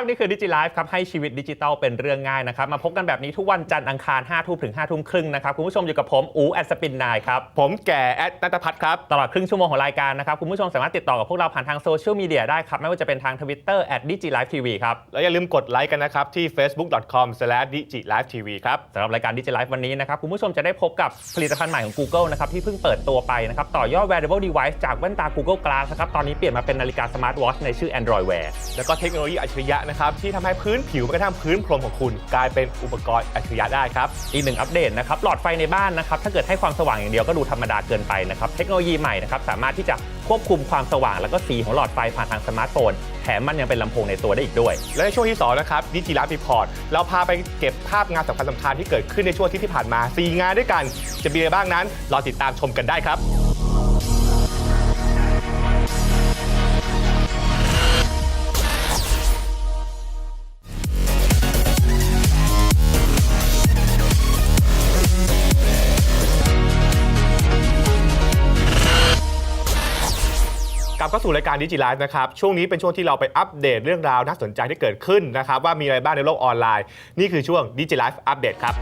บนี่คือดิจิไลฟ์ครับให้ชีวิตดิจิทัลเป็นเรื่องง่ายนะครับมาพบกันแบบนี้ทุกวันจันทร์อังคาร5ทุ่มถึง5ทุ่มครึ่งนะครับคุณผู้ชมอยู่กับผมอูแอดสปินนายครับผมแก่แอดนัตพัฒน์ครับตลอดครึ่งชั่วโมงของรายการนะครับคุณผู้ชมสามารถติดต่อกับพวกเราผ่านทางโซเชียลมีเดียได้ครับไม่ว่าจะเป็นทาง Twitter at d i g i l i f e TV ครับแล้วอย่าลืมกดไลค์กันนะครับที่ facebook.com/digilivetv ครับสำหรับรายการดิจิไลฟ์วันนี้นะครับคุณผู้ชมจะได้พบกับผลิตภัณฑ์ใหม่ของ Google นะครับที่เพิ่งเปิดตัวไปนะครับต่อยอด wearable device จากแว่นตา Google Glass นะครับตอนนี้เปลี่ยนมาเป็นนาฬิกา Smart Watch ในชื่อ Android Wear แล้วก็เทคโนโลยีอัจฉริยะนะครับที่ทำให้พื้นผิวแม้กระทั่งพื้นพรมของคุณ กลายเป็นอุปกรณ์อัจฉริยะได้ครับอีกหนึ่งอัปเดตนะครับหลอดไฟในบ้านนะครับถ้าเกิดให้ความสว่างอย่างเดียวก็ดูธรรมดาเกินไปนะครับเทคโนโลยีใหม่นะครับสามารถที่จะควบคุมความสว่างแล้วก็สีของหลอดไฟผ่านทางสมาร์ทโฟนแถมมันยังเป็นลำโพงในตัวได้อีกด้วย และในช่วงที่2นะครับดิจิ l ล v e รีพอร์ตเราพาไปเก็บภาพงานสำคัญสำคัญที่เกิดขึ้นในช่วงที่ที่ผ่านมา4งานด้วยกัน จะมีอะไรบ้างนั้นรอติดตามชมกันได้ครับ ลับเข้าสู่รายการดิจิไลฟ์นะครับ ช่วงนี้เป็นช่วงที่เราไปอัปเดตเรื่องราวน่าสนใจที่เกิดขึ้นนะครับ ว่ามีอะไรบ้างในโลกออนไลน์ นี่คือช่วงดิจิไลฟ์อัปเดตครับ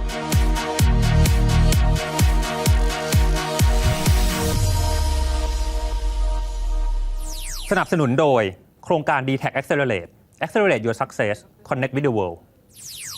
สนับสนุนโดยโครงการ d t a c Accelerate Accelerate Your Success Connect with the World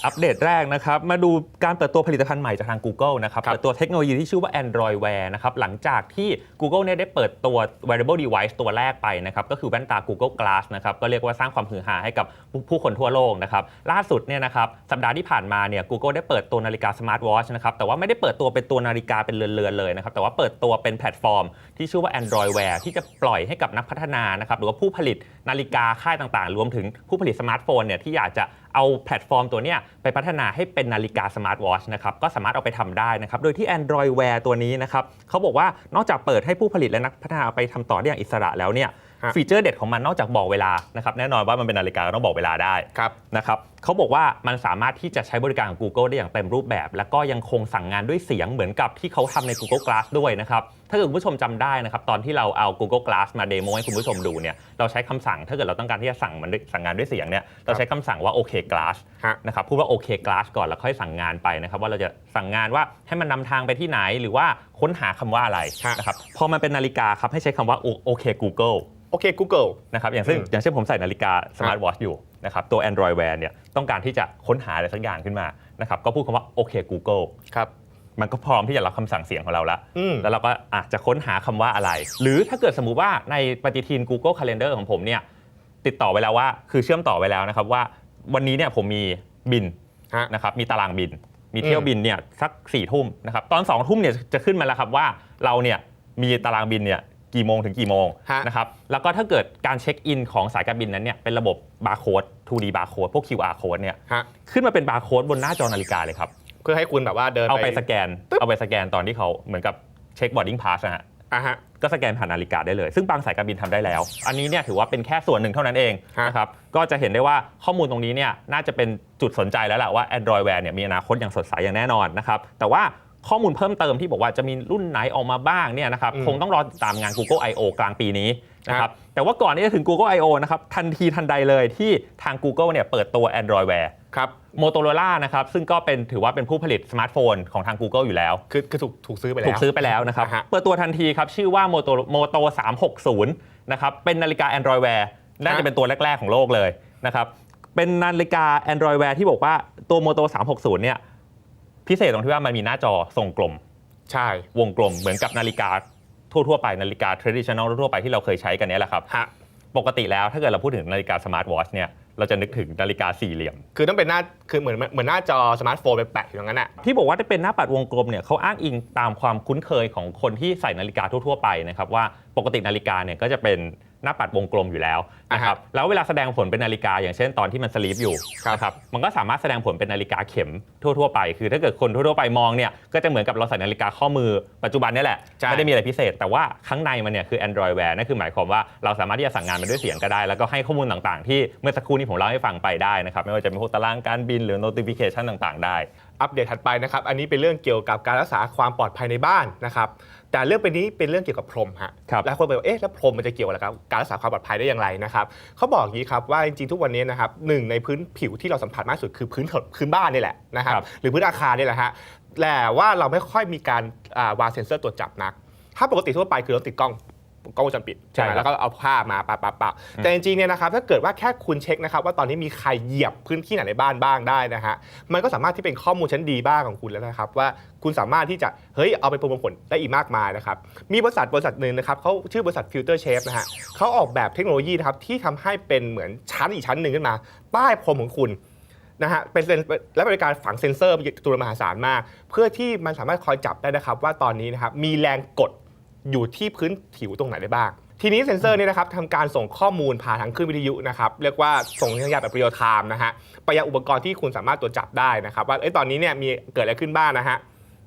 อัปเดตแรกนะครับมาดูการเปิดตัวผลิตภัณฑ์ใหม่จากทาง Google นะครับครับเปิดตัวเทคโนโลยีที่ชื่อว่า Android Wear นะครับหลังจากที่ Google เนี่ยได้เปิดตัว wearable device ตัวแรกไปนะครับก็คือแว่นตา Google Glass นะครับก็เรียกว่าสร้างความฮือฮาให้กับผู้ผู้คนทั่วโลกนะครับล่าสุดเนี่ยนะครับสัปดาห์ที่ผ่านมาเนี่ย Google ได้เปิดตัวนาฬิกา Smart Watch นะครับแต่ว่าไม่ได้เปิดตัวเป็นตัวนาฬิกาเป็นเรือนๆเลยนะครับแต่ว่าเปิดตัวเป็นแพลตฟอร์ม ที่ชื่อว่า Android Wear ที่จะปล่อยให้กับนักพัฒนานะครับหรือว่าผู้ผลิตนาฬิกาค่ายต่างๆ รวมถึงผู้ผลิตสมาร์ทโฟนเนี่ยที่อยากจะ เอาแพลตฟอร์มตัวเนี้ยไปพัฒนาให้เป็นนาฬิกาสมาร์ทวอชนะครับก็สามารถเอาไปทำได้นะครับโดยที่ Android Wear ตัวนี้นะครับเขาบอกว่านอกจากเปิดให้ผู้ผลิตและนักพัฒนาเอาไปทำต่อได้อย่างอิสระแล้วเนี่ยฮะฟีเจอร์เด็ดของมันนอกจากบอกเวลานะครับแน่นอนว่ามันเป็นนาฬิกาก็ต้องบอกเวลาได้ครับนะครับเขาบอกว่ามันสามารถที่จะใช้บริการของ Google ได้อย่างเต็มรูปแบบ แล้วก็ยังคงสั่งงานด้วยเสียงเหมือนกับที่เขาทำใน Google Glass ด้วยนะครับ ถ้าเกิดคุณผู้ชมจำได้นะครับตอนที่เราเอา Google Glass มาเดโมให้คุณผู้ชมดูเนี่ยเราใช้คำสั่งถ้าเกิดเราต้องการที่จะสั่งมันด้วยสั่งงานด้วยเสียงเนี่ยเราใช้คำสั่งว่า OK Glass ฮะนะครับพูดว่า OK Glass ก่อนแล้วค่อยสั่งงานไปนะครับว่าเราจะสั่งงานว่าให้มันนำทางไปที่ไหนหรือว่าค้นหาคำว่าอะไรฮะนะครับพอมันเป็นนาฬิกาครับให้ใช้คำว่า OK Google โอเค Google นะครับอย่างเช่นอืมอย่างเช่นผมใส่นาฬิกาสมาร์ทวอชอยู่นะครับตัว Android Wear เนี่ยต้องการที่จะค้นหาอะไรสักอย่างขึ้นมานะครับก็พูดคำว่าโอเค Google ครับ มันก็พร้อมที่จะรับคำสั่งเสียงของเราละอืม แล้วเราก็อาจจะค้นหาคำว่าอะไร หรือถ้าเกิดสมมุติว่าในปฏิทิน Google Calendar ของผมเนี่ยติดต่อไว้แล้วว่าคือเชื่อมต่อไว้แล้วนะครับว่าวันนี้เนี่ยผมมีบินฮะ นะครับมีตารางบิน มีเที่ยวอืมบินเนี่ยสักสี่ทุ่มนะครับตอนสองทุ่มเนี่ยจะขึ้นมาแล้วครับว่าเราเนี่ยมีตารางบินเนี่ยกี่โมงถึงกี่โมงฮะ นะครับแล้วก็ถ้าเกิดการเช็คอินของสายการบินนั้นเนี่ยเป็นระบบบาร์โค้ด 2D บาร์โค้ดพวก QR code เนี่ย ฮะ ขึ้นมาเป็นบาร์โค้ดบนหน้าจอนาฬิกาเลยครับเพื่อให้คุณแบบว่าเดินเอาไปสแกน เอาไปสแกนตอนที่เขาเหมือนกับเช็คบอร์ดิ้งพาสนะฮะอะฮะก็สแกนผ่านนาฬิกาได้เลย ซึ่งบางสายการบินทำได้แล้ว อันนี้เนี่ยถือว่าเป็นแค่ส่วนหนึ่งเท่านั้นเองฮะนะครับก็จะเห็นได้ว่าข้อมูลตรงนี้เนี่ยน่าจะเป็นจุดสนใจแล้วแหละว่า Android Wear เนี่ยมีอนาคตอย่างสดใสอย่างแน่นอนนะครับแต่ว่าข้อมูลเพิ่มเติมที่บอกว่าจะมีรุ่นไหนออกมาบ้างเนี่ยนะครับอืมคงต้องรอติดตามงาน Google I/O กลางปีนี้ นะคครัรับบแต่ว่าก่อนที่จะถึง Google I/O นะครับทันทีทันใดเลยที่ทาง Google เนี่ยเปิดตัว Android Wear ครับ Motorola นะครับซึ่งก็เป็นถือว่าเป็นผู้ผลิตสมาร์ทโฟนของทาง Google อยู่แล้ว คือคือถูกถูกซื้อไปแล้วถูกซื้อไปแล้วนะครับอ่าฮะเปิดตัวทันทีครับชื่อว่า Moto Moto 360นะครับเป็นนาฬิกา Android Wear น่าจะเป็นตัวแรก ๆ ของโลกเลยนะครับเป็นนาฬิกา Android Wear ที่บอกว่าตัว Moto 360เนี่ยพิเศษตรงที่ว่ามันมีหน้าจอทรงกลม ใช่วงกลมเหมือนกับนาฬิกา ทั่วๆไปนาฬิกา traditional ทั่วๆไปที่เราเคยใช้กันเนี้แหละครับ ฮะ ปกติแล้วถ้าเกิดเราพูดถึงนาฬิกา smart watch เนี่ยเราจะนึกถึงนาฬิกาสี่เหลี่ยม คือต้องเป็นหน้า คือเหมือนเหมือนหน้าจอสมาร์ทโฟนไปแปะอยู่ตรงนั้นอะ ที่บอกว่าจะเป็นหน้าปัดวงกลมเนี่ยเขาอ้างอิงตามความคุ้นเคยของคนที่ใส่นาฬิกาทั่วๆไปนะครับว่าปกตินาฬิกาเนี่ยก็จะเป็นหน้าปัดวงกลมอยู่แล้วนะครับอ่าฮะแล้วเวลาแสดงผลเป็นนาฬิกา อย่างเช่นตอนที่มันสลีปอยู่ครับนะครับมันก็สามารถแสดงผลเป็นนาฬิกาเข็มทั่วๆไป คือถ้าเกิดคนทั่วๆไปมองเนี่ยก็จะเหมือนกับเราใส่นาฬิกาข้อมือปัจจุบันเนี่ยแหละใช่ไม่ได้มีอะไรพิเศษ แต่ว่าข้างในมันเนี่ยคือ Android Wear นั่นคือหมายความว่าเราสามารถที่จะสั่งงานมันด้วยเสียงก็ได้ แล้วก็ให้ข้อมูลต่างๆ ที่เมื่อสักครู่นี้ผมเล่าให้ฟังไปได้นะครับไม่ว่าจะเป็นพวกตารางการบินหรือ notification ต่างๆ ได้อัปเดตถัดไปนะครับอันนี้เป็นเรื่องเกี่ยวกับการรักษาความปลอดภัยในบ้านนะครับ แต่เรื่องเป็นนี้เป็นเรื่องเกี่ยวกับพรมฮะครับแล้วคนไปว่าเอ๊ะแล้วพรมมันจะเกี่ยวอะไรกับการรักษาความปลอดภัยได้อย่างไรนะครับเขาบอกอย่างนี้ครับว่าจริงๆทุกวันนี้นะครับหนึ่งในพื้นผิวที่เราสัมผัสมากที่สุดคือพื้นถนนพื้นบ้านนี่แหละนะครับครับหรือพื้นอาคารนี่แหละฮะแต่ว่าเราไม่ค่อยมีการอ่าวางเซ็นเซอร์ตรวจจับนัก ถ้าปกติทั่วไปคือเราติดกล้อง กล้องวงจรปิดใช่ไหมใช่ครับแล้วก็เอาผ้ามาปะปะปะแต่จริงๆเนี่ยนะครับถ้าเกิดว่าแค่คุณเช็คนะครับว่าตอนนี้มีใครเหยียบพื้นที่ไหนในบ้านบ้างได้นะฮะมันก็สามารถที่เป็นข้อมูลชั้นดีบ้างของคุณแล้วนะครับว่าคุณสามารถที่จะเฮ้ยเอาไปประมวลผลได้อีกมากมายนะครับมีบริษัทบริษัทหนึ่งนะครับเขาชื่อบริษัท Filter Shape นะฮะเขาออกแบบเทคโนโลยีนะครับที่ทำให้เป็นเหมือนชั้นอีกชั้นหนึ่งขึ้นมาใต้พรมของคุณ นะฮะเป็นเซนและบริการฝังเซ็นเซอร์ตัวมหาศาลมาก เพื่อที่มันสามารถคอยจับได้นะครับว่าตอนนี้นะครับมีแรงกด อยู่ที่พื้นผิวตรงไหนได้บ้าง ทีนี้เซ็นเซอร์เนี่ยนะครับทำการส่งข้อมูลผ่านทางคลื่นวิทยุนะครับเรียกว่าส่งสัญญาณแบบเรียลไทม์นะฮะไปยังอุปกรณ์ที่คุณสามารถตรวจจับได้นะครับว่าเอ้ยตอนนี้เนี่ยมีเกิดอะไรขึ้นบ้างนะฮะ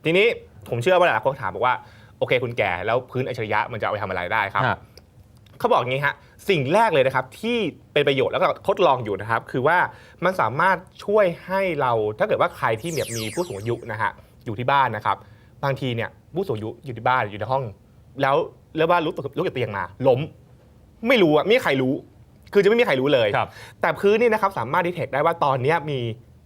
ทีนี้ผมเชื่อว่าหลายๆคนถามบอกว่าโอเคคุณแก่แล้วพื้นอัจฉริยะมันจะเอาไปทำอะไรได้ครับฮะ เขาบอกอย่างนี้ฮะสิ่งแรกเลยนะครับที่เป็นประโยชน์แล้วก็ทดลองอยู่นะครับ คือว่ามันสามารถช่วยให้เราถ้าเกิดว่าใครที่แบบมีผู้สูงอายุนะฮะอยู่ที่บ้านนะครับ บางทีเนี่ยผู้สูงอายุอยู่ที่บ้านอยู่ในห้อง แล้วเรียกว่าลุกลุกจากเตียงมา ล้ม ไม่รู้อะไม่มีใครรู้ คือจะไม่มีใครรู้เลย ครับ แต่พื้นนี่นะครับสามารถดีเทคได้ว่าตอนเนี้ยมี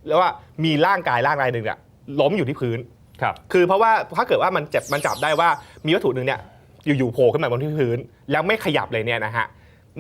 เรียกว่ามีร่างกายร่างกายหนึ่งอะล้มอยู่ที่พื้น ครับ คือเพราะว่าถ้าเกิดว่ามันเจ็บมันจับได้ว่ามีวัตถุหนึ่งเนี่ยอยู่ๆโผล่ขึ้นมาบนที่พื้น แล้วไม่ขยับเลยเนี่ยนะฮะ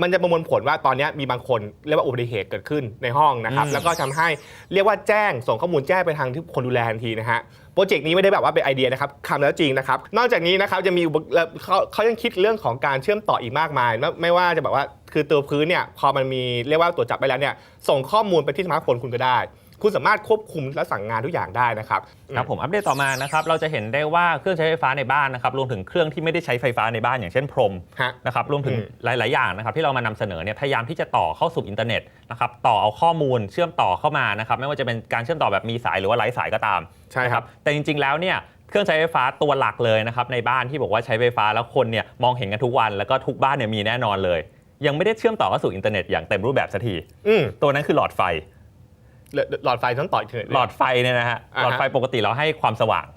มันจะประมวลผลว่าตอนเนี้ยมีบางคนเรียกว่าอุบัติเหตุเกิดขึ้นในห้องนะครับอืมแล้วก็ทำให้เรียกว่าแจ้งส่งข้อมูลแจ้งไปทางที่คนดูแลทันทีนะฮะโปรเจกต์นี้ไม่ได้แบบว่าเป็นไอเดียนะครับทำแล้วจริงนะครับ นอกจากนี้นะครับจะมีอุปเขาเขายังคิดเรื่องของการเชื่อมต่ออีกมากมายไม่ไม่ว่าจะแบบว่าคือตัวพื้นเนี่ยพอมันมีเรียกว่าตรวจจับไปแล้วเนี่ยส่งข้อมูลไปที่สมาร์ทโฟนคุณก็ได้ คุณสามารถควบคุมและสั่งงานทุกอย่างได้นะครับครับผมอัปเดตต่อมานะครับเราจะเห็นได้ว่าเครื่องใช้ไฟฟ้าในบ้านนะครับรวมถึงเครื่องที่ไม่ได้ใช้ไฟฟ้าในบ้านอย่างเช่นพรมฮะนะครับรวมถึงอืมหลาย ๆ อย่างนะครับที่เรามานำเสนอเนี่ยพยายามที่จะต่อเข้าสู่อินเทอร์เน็ตนะครับต่อเอาข้อมูลเชื่อมต่อเข้ามานะครับไม่ว่าจะเป็นการเชื่อมต่อแบบมีสายหรือว่าไร้สายก็ตามใช่ครับแต่จริง ๆ แล้วเนี่ยเครื่องใช้ไฟฟ้าตัวหลักเลยนะครับในบ้านที่บอกว่าใช้ไฟฟ้าแล้วคนเนี่ยมองเห็นกันทุกวันแล้วก็ทุกบ้านเนี่ยมีแน่นอนเลย ยังไม่ได้เชื่อมต่อเข้าสู่อินเทอร์เน็ตอย่างเต็มรูปแบบสักทีอืมตัวนั้นคือหลอดไฟ หลอดไฟต้องต่ออีกทีหลอดไฟเนี่ยนะฮะอ่าฮะหลอดไฟปกติเราให้ความสว่าง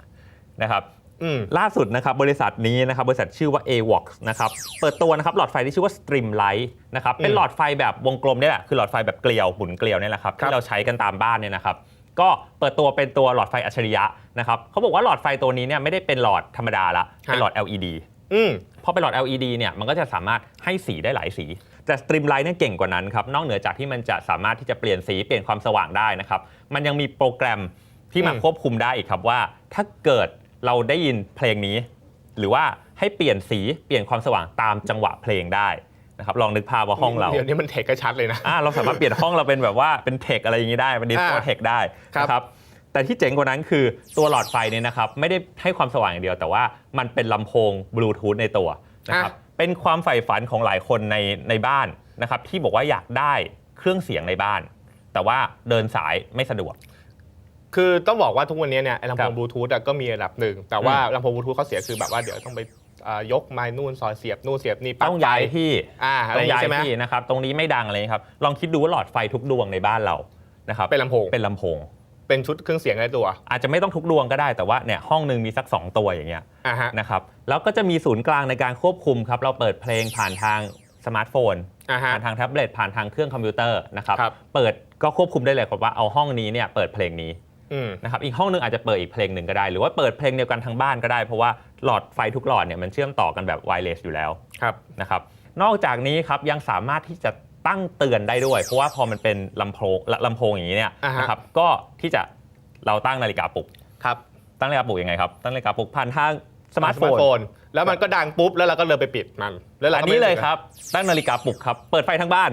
นะครับอืมล่าสุดนะครับบริษัทนี้นะครับบริษัทชื่อว่า AWOX นะครับเปิดตัวนะครับหลอดไฟที่ชื่อว่า Streamlight นะครับเป็นอืมหลอดไฟแบบวงกลมเนี่ยแหละคือหลอดไฟแบบเกลียวหมุนเกลียวเนี่ยแหละครับครับที่เราใช้กันตามบ้านเนี่ยนะครับก็เปิดตัวเป็นตัวหลอดไฟอัจฉริยะนะครับเขาบอกว่าหลอดไฟตัวนี้เนี่ยไม่ได้เป็นหลอดธรรมดาละเป็นหลอด LED อืม พอเป็นหลอด LED เนี่ยมันก็จะสามารถให้สีได้หลายสี แต่ Streamlight เนี่ยเก่งกว่านั้นครับนอกเหนือจากที่มันจะสามารถที่จะเปลี่ยนสีเปลี่ยนความสว่างได้นะครับมันยังมีโปรแกรมที่มาอืมควบคุมได้อีกครับว่า ถ้าเกิดเราได้ยินเพลงนี้ หรือว่าให้เปลี่ยนสีเปลี่ยนความสว่างตามจังหวะเพลงได้นะครับลองนึกภาพว่าห้องเราเดี๋ยวนี้มันเทคกระชัดเลยนะอ่าเราสามารถเปลี่ยนห้องเราเป็นแบบว่าเป็นเทคอะไรอย่างนี้ได้เป็นดิสโก้อ่าเทคได้ครับนะครับ แต่ที่เจ๋งกว่านั้นคือตัวหลอดไฟเนี่ยนะครับไม่ได้ให้ความสว่างอย่างเดียว แต่ว่ามันเป็นลำโพงบลูทูธในตัวนะครับเป็นความใฝ่ฝันของหลายคนในในบ้านนะครับที่บอกว่าอยากได้เครื่องเสียงในบ้าน แต่ว่าเดินสายไม่สะดวก คือต้องบอกว่าทุกวันนี้เนี่ยไอ้ลำครัโพบงบลูทูธอะก็มีระดับหนึ่ง แต่ว่าลำโพงบลูทูธเขาเสียคือแบบว่าเดี๋ยวต้องไปอ่ายกไม้นู่นซอยเสียบนู่นเสียบนี่ปลั๊กต้องย้ายไฟที่อ่าอะไรต้อองย่างย้ายงี้ใช่ไหมที่นะครับ ตรงนี้ไม่ดังอะไรครับ ลองคิดดูว่าหลอดไฟทุกดวงในบ้านเรานะครับเป็นลำโพงเป็นลำโพง เป็นชุดเครื่องเสียงในตัว อาจจะไม่ต้องทุกดวงก็ได้แต่ว่าเนี่ยห้องหนึ่งมีสัก 2 ตัวอย่างเงี้ยอ่าฮะ นะครับแล้วก็จะมีศูนย์กลางในการควบคุมครับเราเปิดเพลงผ่านทางสมาร์ทโฟน อ่าฮะ ผ่านทางแท็บเล็ตผ่านทางเครื่องคอมพิวเตอร์นะครับครับ เปิดก็ควบคุมได้เลยครับว่าเอาห้องนี้เนี่ยเปิดเพลงนี้อืม นะครับอีกห้องหนึงอาจจะเปิดอีกเพลงหนึ่งก็ได้ หรือว่าเปิดเพลงเดียวกันทั้งบ้านก็ได้ เพราะว่าหลอดไฟทุกหลอดเนี่ยมันเชื่อมต่อกันแบบไวเลสอยู่แล้วครับ นะครับนอกจากนี้ครับยังสามารถที่จะ ตั้งเตือนได้ด้วย เพราะว่าพอมันเป็นลำโพงลำโพงอย่างนี้เนี่ยอ่าฮะ นะครับก็ที่จะเราตั้งนาฬิกาปลุก ครับ ตั้งนาฬิกาปลุกยังไงครับ ตั้งนาฬิกาปลุกผ่านทางสมาร์ทโฟนแล้วมันก็ดังปุ๊บ แล้วเราก็เลยไปปิดมัน แล้วเราอันก็ไม่นี้เลยครับ ตั้งนาฬิกาปลุกครับ เปิดไฟทั้งบ้าน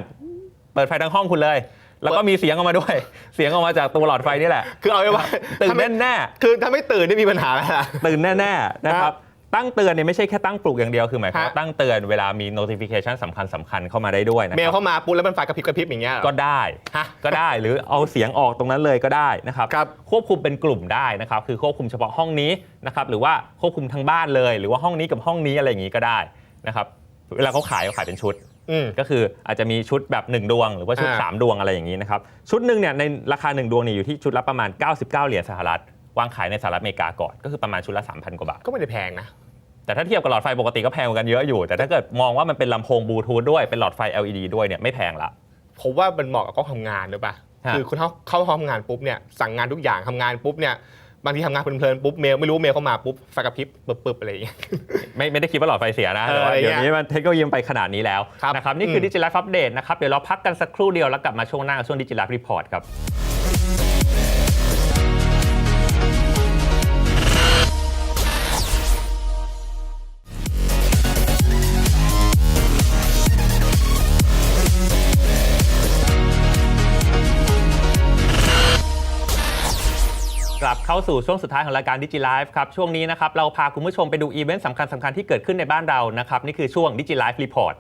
เปิดไฟทั้งห้องคุณเลย แล้วก็มีเสียงออกมาด้วย เสียงออกมาจากตัวหลอดไฟนี่แหละ คือเอาไว้ว่าตื่นถ้าไม่แน่คือถ้าไม่ตื่นนี่มีปัญหาแล้วนะ ๆตื่นแน่ๆนะคครัรับบ ตั้งเตือนเนี่ยไม่ใช่แค่ตั้งปลุกอย่างเดียวคือหมายความว่าฮะตั้งเตือนเวลามี notification สำคัญสำคัญๆเข้ามาได้ด้วยนะเมคลรับเข้ามาปุ๊บแล้วมันไฟกระพริบกระพริบอย่างเงี้ยเหรอ ก็ได้ฮะก็ได้หรือเอาเสียงออกตรงนั้นเลยก็ได้นะครับครับ ควบคุมเป็นกลุ่มได้นะครับคือควบคุมเฉพาะห้องนี้นะครับหรือว่าควบคุมทั้งบ้านเลย หรือว่าห้องนี้กับห้องนี้อะไรอย่างนี้ก็ได้นะครับเวลาเขาขายเขาขายเป็นชุด อืม ก็คืออาจจะมีชุดแบบ 1 ดวงหรือว่าชุด อ่า 3 ดวงอะไรอย่างนี้นะครับ ชุดหนึ่งเนี่ยในราคา 1 ดวงเนี่ยอยู่ที่ชุดละประมาณ 99 เหรียญสหรัฐ วางขายในสหรัฐอเมริกาก่อน ก็คือประมาณชุดละ 3,000 กว่าบาท ก็ไม่ได้แพงนะ แต่ถ้าเทียบกับหลอดไฟปกติก็แพงกว่ากันเยอะอยู่ แต่ถ้าเกิดมองว่ามันเป็นลำโพงบลูทูธด้วยเป็นหลอดไฟ LED ด้วยเนี่ยไม่แพงละ ผมว่ามันเหมาะกับกล้องทำงานหรือเปล่าฮะ คือคุณเข้าเข้าห้องทำงานปุ๊บเนี่ยสั่งงานทุกอย่างทำงานปุ๊บเนี่ยบางทีทำงานเพลินๆปุ๊บเมลไม่รู้เมลเข้ามาปุ๊บไฟกระพริบปึ๊บๆอะไรอย่างเงี้ย ไม่ไม่ได้คิดว่าหลอดไฟเสียนะเออแต่ว่าอะไรเดี๋ยวเงี้ยนี้มันเทคโนโลยีมันไปขนาดนี้แล้วครับนะครับนี่คือมดิจิ l i ล e อัปเดตนะครับ เดี๋ยวเราพักกันสักครู่เดียวแล้วกลับมาช่วงหน้ากับช่วงดิจิ l i ล e รีพอร์ตครับ เข้าสู่ช่วงสุดท้ายของรายการดิจิ l i ล e ครับ ช่วงนี้นะครับ เราพาคุณผู้ชมไปดูอีเวนต์สำคัญสำคัญๆที่เกิดขึ้นในบ้านเรานะครับ นี่คือช่วงดิจิ l i ล e รีพอร์ต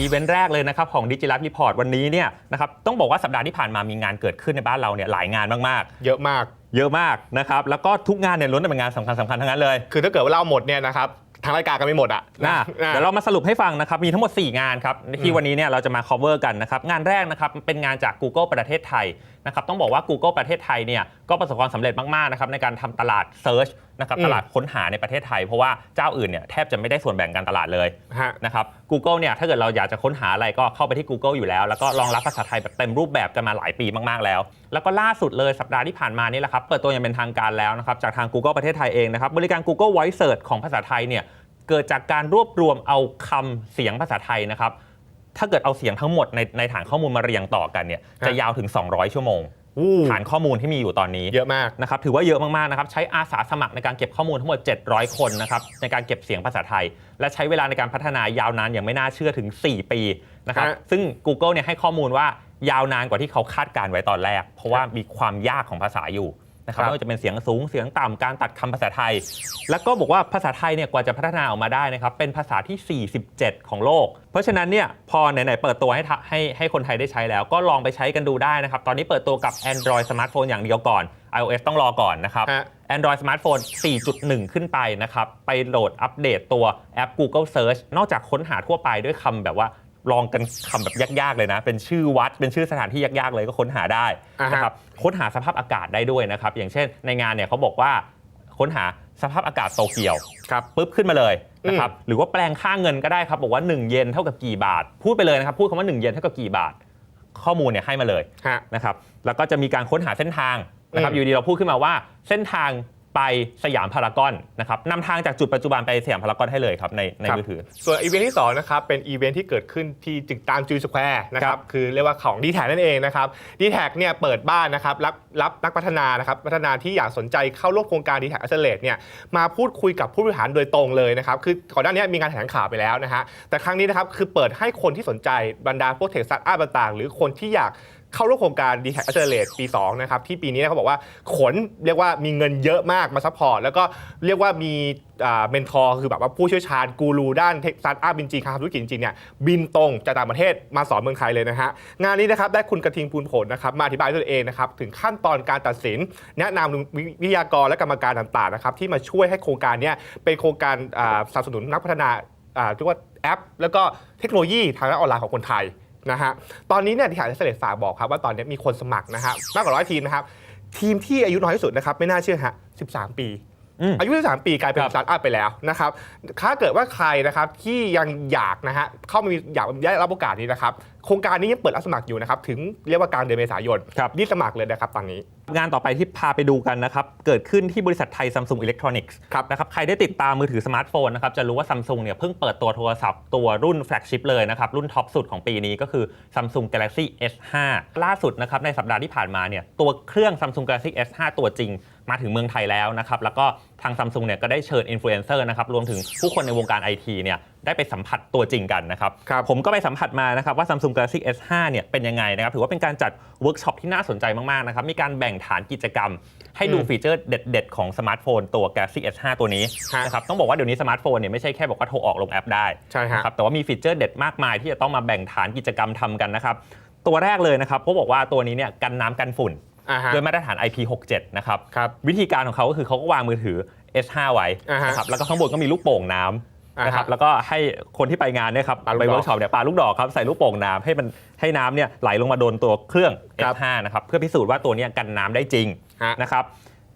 อีเวนต์แรกเลยนะครับของดิจิ l i ล e รีพอร์ตวันนี้เนี่ยนะครับต้องบอกว่าสัปดาห์ที่ผ่านมามีงานเกิดขึ้นในบ้านเราเนี่ยหลายงานมากเยอะมากๆเยอะมากนะครับแล้วก็ทุกงานเนี่ยล้วนแต่เป็นงานสำคัญสำคัญๆทั้งนั้นเลย คือถ้าเกิดว่าเล่าหมดเนี่ยนะครับ ทางรายการก็ไม่หมดอะนะนะเดี๋ยวเรามาสรุปให้ฟังนะครับ มีทั้งหมด 4 งานครับ ที่วันนี้เนี่ยเราจะมา cover กันนะครับ งานแรกนะครับเป็นงานจาก Google ประเทศไทยนะครับต้องบอกว่า Google ประเทศไทยเนี่ยก็ประสบความสำเร็จมากๆนะครับในการทำตลาด Search นะครับอืมตลาดค้นหาในประเทศไทย เพราะว่าเจ้าอื่นเนี่ยแทบจะไม่ได้ส่วนแบ่งการตลาดเลยฮะนะครับ Google เนี่ยถ้าเกิดเราอยากจะค้นหาอะไรก็เข้าไปที่ Google อยู่แล้ว แล้วก็รองรับภาษาไทยแบบเต็มรูปแบบกันมาหลายปีมากๆแล้ว แล้วก็ล่าสุดเลยสัปดาห์ที่ผ่านมานี่แหละครับเปิดตัวอย่างเป็นทางการแล้วนะครับจากทาง Google ประเทศไทยเองนะครับบริการ Google Voice Search ของภาษาไทยเนี่ย เกิดจากการรวบรวมเอาคำเสียงภาษาไทยนะครับ ถ้าเกิดเอาเสียงทั้งหมดในในฐานข้อมูลมาเรียงต่อกันเนี่ยจะฮะยาวถึง 200 ชั่วโมงอู้ฐานข้อมูลที่มีอยู่ตอนนี้เยอะมากนะครับถือว่าเยอะมากๆนะครับใช้อาสาสมัครในการเก็บข้อมูลทั้งหมด 700 คนนะครับในการเก็บเสียงภาษาไทย และใช้เวลาในการพัฒนายาวนานอย่างไม่น่าเชื่อถึง 4 ปีนะครับฮะซึ่ง Google เนี่ยให้ข้อมูลว่ายาวนานกว่าที่เขาคาดการไว้ตอนแรก เพราะว่ามีความยากของภาษาอยู่ นะครับครับไม่ว่าจะเป็นเสียงสูงเสียงต่ำการตัดคำภาษาไทย แล้วก็บอกว่าภาษาไทยเนี่ยกว่าจะพัฒนาออกมาได้นะครับเป็นภาษาที่ 47 ของโลก เพราะฉะนั้นเนี่ยพอไหนๆเปิดตัวให้ทะให้ให้คนไทยได้ใช้แล้ว ก็ลองไปใช้กันดูได้นะครับ ตอนนี้เปิดตัวกับ Android สมาร์ทโฟนอย่างเดียวก่อน iOS ต้องรอก่อนนะครับฮะ Android สมาร์ทโฟน4.1 ขึ้นไปนะครับ ไปโหลดอัปเดตตัวแอป Google Search นอกจากค้นหาทั่วไปด้วยคำแบบว่า ลองกันคำแบบยากๆเลยนะ เป็นชื่อวัดเป็นชื่อสถานที่ยากๆเลยก็ค้นหาได้อ่าฮะนะครับค้นหาสภาพอากาศได้ด้วยนะครับ อย่างเช่นในงานเนี่ยเขาบอกว่าค้นหาสภาพอากาศโตเกียวครับปุ๊บขึ้นมาเลยนะครับหรือว่าแปลงค่าเงินก็ได้ครับบอกว่า 1 เยนเท่ากับกี่บาท พูดไปเลยนะครับพูดคำว่า 1 เยนเท่ากับกี่บาท ข้อมูลเนี่ยให้มาเลยฮะนะครับแล้วก็จะมีการค้นหาเส้นทางนะครับอืมอยู่ดีเราพูดขึ้นมาว่าเส้นทาง ไปสยามพารากอนนะครับนำทางจากจุดปัจจุบันไปสยามพารากอนให้เลยครับในในครับ มือถือ ส่วนอีเวนท์ที่2นะครับเป็นอีเวนท์ที่เกิดขึ้นที่จึกตามจูสแควร์นะคครัรับบคือเรียกว่าของ d t แทนั่นเองนะครับ d t แทเนี่ยเปิดบ้านนะครับรับรับนักพัฒนานะครับพัฒนาที่อยากสนใจเข้าร่วมโครงการ d t แท Accelerate เนี่ยมาพูดคุยกับผู้บริหารโดยตรงเลยนะครับคือก่อนหน้านี้มีงานแถลงข่าวไปแล้วนะฮะแต่ครั้งนี้นะครับคือเปิดให้คนที่สนใจบรรดาพวกเทคสตาร์ทอัพต่างๆ หรือคนที่อยาก เข้าร่วมโครงการ d t แท Accelerate ปี 2 นะครับ ที่ปีนี้เขาบอกว่าขนเรียกว่ามีเงินเยอะมากมาซัพพอร์ต แล้วก็เรียกว่ามีเมนทอร์คือแบบว่าผู้เชี่ยวชาญกูรูด้านเทคสตาร์ทอัพจริงๆครับธุรกิจจริงเนี่ยบินตรงจากต่างประเทศมาสอนเมืองไทยเลยนะฮะ งานนี้นะครับได้คุณกระทิงพูนผลนะครับมาอธิบายตัวเองนะครับถึงขั้นตอนการตัดสิน แนะนำวิทยากรและกรรมการต่างๆนะครับที่มาช่วยให้โครงการเนี้เป็นโครงการสนับสนุนนักพัฒนาอ่าเรียกว่าแอป แล้วก็เทคโนโลยีทางด้านออนไลน์ของคนไทย นะฮะตอนนี้เนี่ยที่ขายเสด็จฝากบอกครับว่าตอนนี้มีคนสมัครนะครับมากกว่าร้อยทีมนะครับทีมที่อายุน้อยที่สุดนะครับไม่น่าเชื่อฮะ13 ปี อืมอายุ13ปีกลายเป็นครับสตาร์ทอัพไปแล้วนะครับถ้าเกิดว่าใครนะครับที่ยังอยากนะฮะเข้ามามีอยากได้รับโอกาสนี้นะครับโครงการนี้ยังเปิดรับสมัครอยู่นะครับถึงเรียกว่ากลางเดือนเมษายนครับรีบสมัครเลยนะครับตอนนี้ งานต่อไปที่พาไปดูกันนะครับเกิดขึ้นที่บริษัทไทยซัมซุงอิเล็กทรอนิกส์ครับนะครับใครได้ติดตามมือถือสมาร์ทโฟนนะครับจะรู้ว่าซัมซุงเนี่ยเพิ่งเปิดตัวโทรศัพท์ตัวรุ่นแฟลกชิพเลยนะครับรุ่นท็อปสุดของปีนี้ก็คือ Samsung Galaxy S5 ล่าสุดนะครับในสัปดาห์ที่ผ่านมาเนี่ยตัวเครื่อง Samsung Galaxy S5 ตัวจริง มาถึงเมืองไทยแล้วนะครับแล้วก็ทางซัมซุงเนี่ยก็ได้เชิญอินฟลูเอนเซอร์นะครับรวมถึงผู้คนในวงการไอทีเนี่ยได้ไปสัมผัสตัวจริงกันนะครับ ครับ ผมก็ไปสัมผัสมานะครับว่า Samsung Galaxy S5 เนี่ยเป็นยังไงนะครับถือว่าเป็นการจัดเวิร์กช็อปที่น่าสนใจมาก ๆ นะครับ มีการแบ่งฐานกิจกรรม ให้ดูอืมฟีเจอร์เด็ด ๆ ของสมาร์ทโฟนตัว Galaxy S5 ตัวนี้ฮะ นะครับต้องบอกว่าเดี๋ยวนี้สมาร์ทโฟนเนี่ยไม่ใช่แค่บอกว่าโทรออกลงแอปได้ ใช่ฮะ นะครับแต่ว่ามีฟีเจอร์เด็ดมากมายที่จะต้องมาแบ่งฐานกิจกรรมทำกันนะครับ ตัวแรกเลยนะครับเขาบอกว่าตัวนี้เนี่ยกันน้ำกันฝุ่นอ่าฮะ ด้วยมาตรฐาน IP67 นะครับครับวิธีการของเขาก็คือเขาก็วางมือถือ S5 ไว้อ่าฮะนะครับแล้วก็ข้างบนก็มีลูกโป่งน้ำอ่าฮะนะครับแล้วก็ให้คนที่ไปงานเนี่ยครับปาลูกไปดอกเวิร์กช็อปเนี่ยปาลูกดอกครับใส่ลูกโป่งน้ำให้มันให้น้ำเนี่ยไหลลงมาโดนตัวเครื่องครับ F5 นะครับเพื่อพิสูจน์ว่าตัวเนี้ยกันน้ำได้จริงฮะนะครับ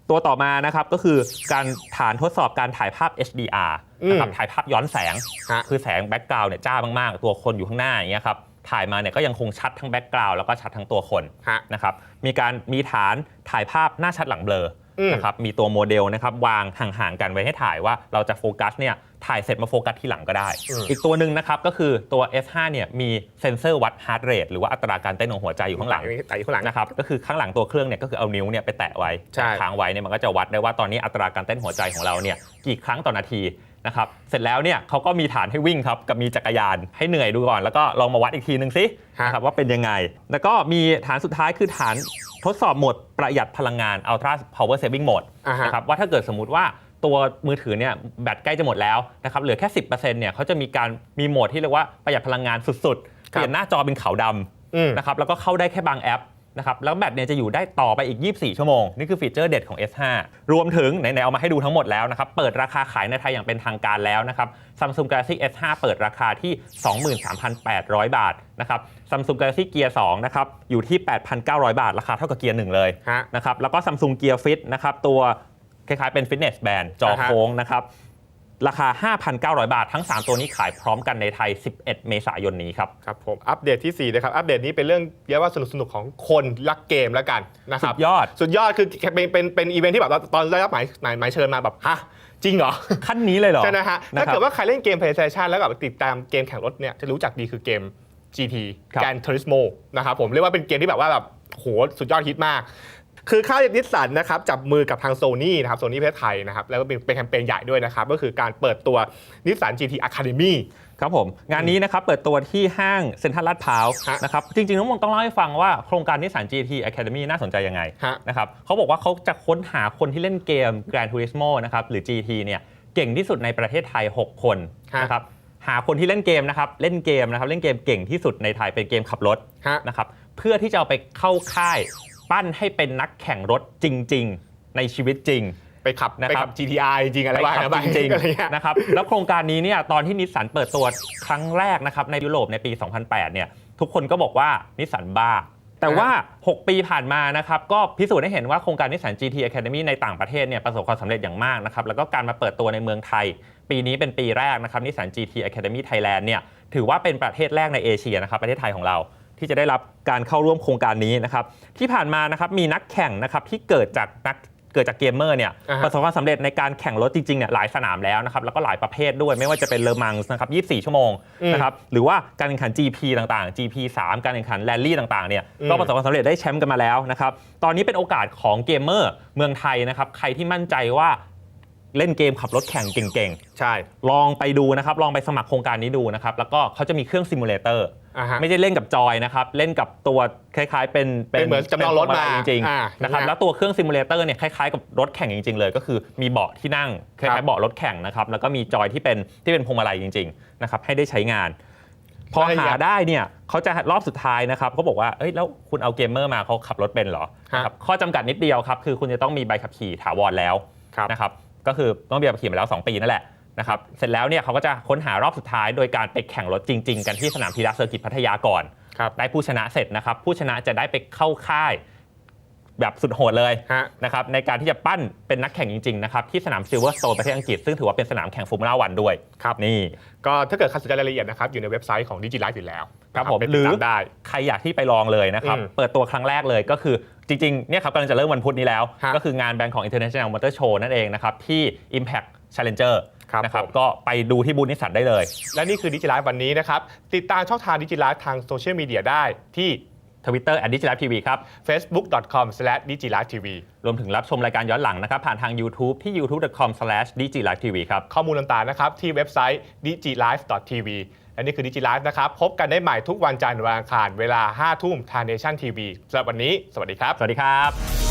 ตัวต่อมานะครับก็คือการฐานทดสอบการถ่ายภาพ HDR นะครับอืมถ่ายภาพย้อนแสงฮะคือแสงแบ็กกราวด์เนี่ยจ้ามากๆ ตัวคนอยู่ข้างหน้าอย่างเงี้ยครับ ถ่ายมาเนี่ยก็ยังคงชัดทั้งแบ็กกราวด์แล้วก็ชัดทั้งตัวคนฮะ นะครับมีการมีฐานถ่ายภาพหน้าชัดหลังเบลออมนะครับมีตัวโมเดลนะครับวางห่างๆกันไว้ให้ถ่ายว่าเราจะโฟกัสเนี่ยถ่ายเสร็จมาโฟกัสทีหลังก็ได้ อืม อีกตัวหนึ่งนะครับก็คือตัว F5 เนี่ยมีเซ็นเซอร์วัดฮาร์ดเรทหรือว่าอัตราการเต้นของหัวใจอยู่ข้างหลัง ไต่ข้างหลัง นะครับก็คือข้างหลังตัวเครื่องเนี่ยก็คือเอานิ้วเนี่ยไปแตะไว้ใช่ค้างไว้เนี่ยมันก็จะวัดได้ว่าตอนนี้อัตราการเต้นหัวใจของเราเนี่ยกี่ครั้งต่อนาที นะครับเสร็จแล้วเนี่ยเขาก็มีฐานให้วิ่งครับกับมีจักรยานให้เหนื่อยดูก่อน แล้วก็ลองมาวัดอีกทีนึงสิฮะ นะครับว่าเป็นยังไง แล้วก็มีฐานสุดท้ายคือฐานทดสอบโหมดประหยัดพลังงาน Ultra Power Saving Mode อ่าฮะ นะครับว่าถ้าเกิดสมมุติว่าตัวมือถือเนี่ยแบตใกล้จะหมดแล้วนะครับเหลือแค่ 10%เนี่ยเขาจะมีการมีโหมดที่เรียกว่าประหยัดพลังงานสุดๆ เปลี่ยนหน้าจอเป็นขาวดำอืมนะครับแล้วก็เข้าได้แค่บางแอป นะครับแล้วแบตเนี่ยจะอยู่ได้ต่อไปอีก 24 ชั่วโมง นี่คือฟีเจอร์เด็ดของ S5 รวมถึงไหนๆเอามาให้ดูทั้งหมดแล้วนะครับ เปิดราคาขายในไทยอย่างเป็นทางการแล้วนะครับ Samsung Galaxy S5 เปิดราคาที่ 23,800 บาทนะครับ Samsung Galaxy Gear 2นะครับอยู่ที่ 8,900 บาท ราคาเท่ากับ Gear 1เลยฮะนะครับแล้วก็ Samsung Gear Fit นะครับตัวคล้ายๆเป็น Fitness Band จออ่าฮะโค้งนะครับ ราคา 5,900 บาท ทั้ง 3 ตัวนี้ขายพร้อมกันในไทย 11 เมษายนนี้ครับ ครับผม อัปเดตที่ 4 นะครับ อัปเดตนี้เป็นเรื่องเรียกว่าสนุกสนุกๆของคนรักเกมแล้วกันนะคสุรับดยอด สุดยอดคือเป็นเป็นเป็นอีเวนท์ที่แบบเราตอนได้รับหมายหมายหมายเชิญมาแบบ ฮะ จริงเหรอ ขั้นนี้เลยเหรอ ใช่นะฮะนะถ้าครับเกิดว่าใครเล่นเกม PlayStation แล้วแบบติดตามเกมแข่งรถเนี่ยจะรู้จักดีคือเกม GT ครับ Gran Turismo นะครับผมเรียกว่าเป็นเกมที่แบบว่าแบบโหสุดยอดฮิตมาก คือค่ายนิสสันนะครับจับมือกับทางโซ n y นะครับโซนี่ประเทศไทยนะครับแล้วก็เป็นเป็นแคมเปญใหญ่ด้วยนะครับก็คือการเปิดตัวนิสสัน GT Academy ครับผม งานนี้นะครับเปิดตัวที่ห้างเซ็นทรัลลาดพร้าวฮะนะครับจริงๆน้องมงต้องเล่าให้ฟังว่าโครงการนิสสัน GT Academy น่าสนใจยังไงฮะนะครับเขาบอกว่าเขาจะค้นหาคนที่เล่นเกม Gran Turismo นะครับหรือ GT เนี่ยเก่งที่สุดในประเทศไทย 6 คนฮะนะครับหาคนที่เล่นเกมนะครับเล่นเกมนะครับเล่นเกมเก่งที่สุดในไทยเป็นเกมขับรถฮะนะครับเพื่อที่จะเอาไปเข้าค่าย ปั้นให้เป็นนักแข่งรถจริง ๆ ในชีวิตจริง ไปขับนะครับไปขับ GTR จริงๆอะไรไปบ้างขับนะจริงอะไรเงี้ย ๆนะครับแล้วโครงการนี้เนี่ยตอนที่นิสสันเปิดตัวครั้งแรกนะครับในยุโรปในปี 2008 เนี่ยทุกคนก็บอกว่านิสสันบ้า แต่ว่า 6 ปีผ่านมานะครับก็พิสูจน์ให้เห็นว่าโครงการนิสสัน GT Academy ในต่างประเทศเนี่ยประสบความสำเร็จอย่างมากนะครับแล้วก็การมาเปิดตัวในเมืองไทย ปีนี้เป็นปีแรกนะครับนิสสัน GT Academy Thailand เนี่ยถือว่าเป็นประเทศแรกในเอเชียนะครับประเทศไทยของเรา ที่จะได้รับการเข้าร่วมโครงการนี้นะครับที่ผ่านมานะครับมีนักแข่งนะครับที่เกิดจากนักเกิดจากเกมเมอร์เนี่ยอ่าฮะประสบความสำเร็จในการแข่งรถจริงๆเนี่ยหลายสนามแล้วนะครับแล้วก็หลายประเภทด้วยไม่ว่าจะเป็นเลอมังส์นะครับ24 ชั่วโมงอืมนะครับหรือว่าการแข่งขัน GP ต่างๆ GP 3 การแข่งขันแรลลี่ต่างๆเนี่ยอืมก็ประสบความสำเร็จได้แชมป์กันมาแล้วนะครับตอนนี้เป็นโอกาสของเกมเมอร์เมืองไทยนะครับใครที่มั่นใจว่า เล่นเกมขับรถแข่งเก่งใช่ๆ ลองไปดูนะครับ ลองไปสมัครโครงการนี้ดูนะครับ แล้วก็เขาจะมีเครื่องซิมูเลเตอร์ อ่าฮะ ไม่ได้เล่นกับจอยนะครับ เล่นกับตัวคล้ายๆ เป็นเป็นเหมือนจำลองรถมาเป็นพวงลัยจริงอ่าๆนะครับ นะฮะแล้วตัวเครื่องซิมูเลเตอร์เนี่ยคล้ายๆกับรถแข่งจริง ๆ เลย ก็คือมีเบาะที่นั่งคครัล้ายบ ๆเบาะรถแข่งนะครับ แล้วก็มีจอยที่เป็นที่เป็นพวงมาลัยจริง ๆ นะครับ ให้ได้ใช้งาน พอหาได้เนี่ยเขาจะรอบสุดท้ายนะครับเขาบอกว่าเอ้ยแล้วคุณเอาเกมเมอร์มาเขาขับรถเป็นเหรอฮะ นะครับข้อจำกัดนิดเดียวครับ คือคุณจะต้องมีใบขับขี่ถาวรแล้ว ครับ นะครับ ก็คือต้องมีใบขับขี่มาแล้ว 2 ปีนั่นแหละนะครับเสร็จแล้วเนี่ยเขาก็จะค้นหารอบสุดท้ายโดยการไปแข่งรถจริง ๆ กันที่สนามพีระเซอร์กิตพัทยาก่อนครับได้ผู้ชนะเสร็จนะครับผู้ชนะจะได้ไปเข้าค่าย แบบสุดโหดเลยฮะ นะครับในการที่จะปั้นเป็นนักแข่งจริงๆนะครับที่สนามซิลเวอร์สโตนประเทศอังกฤษ ซึ่งถือว่าเป็นสนามแข่งฟอร์มูล่าวันด้วย ครับ นี่ ก็ถ้าเกิดใครสนใจรายละเอียดนะครับ อยู่ในเว็บไซต์ของ DigiLife อยู่แล้วครับนะผมไปหรืติดอตามได้ ใครอยากที่ไปลองเลยนะครับ อืมเปิดตัวครั้งแรกเลยก็คือจริงๆเนี่ยครับกำลังจะเริ่มวันพุธนี้แล้ว ฮะก็คืองานแบงของ International Motor Show นั่นเองนะครับ ที่ Impact Challenger ครับนะครับผม ก็ไปดูที่บูธนิสสันได้เลย และนี่คือ DigiLife วันนี้นะครับ ติดตามช่องทาง DigiLife ทางโซเชียลมีเดียได้ที่ Twitter a d d i g i t a l TV ครับ facebook.com/digilivetv รวมถึงรับชมรายการย้อนหลังนะครับ ผ่านทาง YouTube ที่ youtube.com/dglivetv ครับ ข้อมูลต่างๆนะครับ ที่เว็บไซต์ digilife.tv และนี่คือ DigiLife นะครับ พบกันได้ใหม่ทุกวันจันทร์วันอังคาร เวลา 5 ทุ่มทาง Nation TV สำหรับวันนี้ สวัสดีครับ สวัสดีครับ